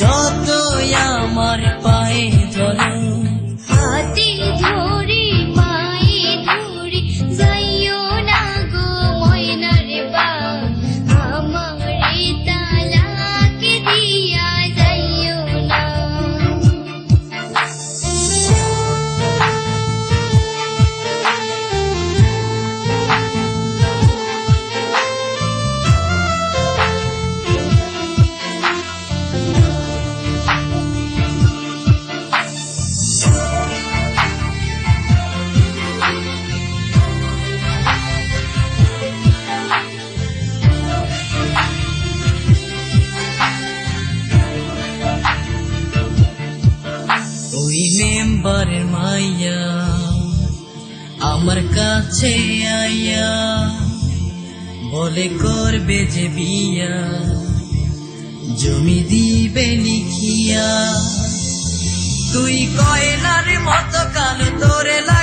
जात আমার কাছে আয়া। বলে করবে যে বিয়া। জমি দিবে লিখিয়া। তুই কয়লার মতো কালো তোরে লাগে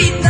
vida.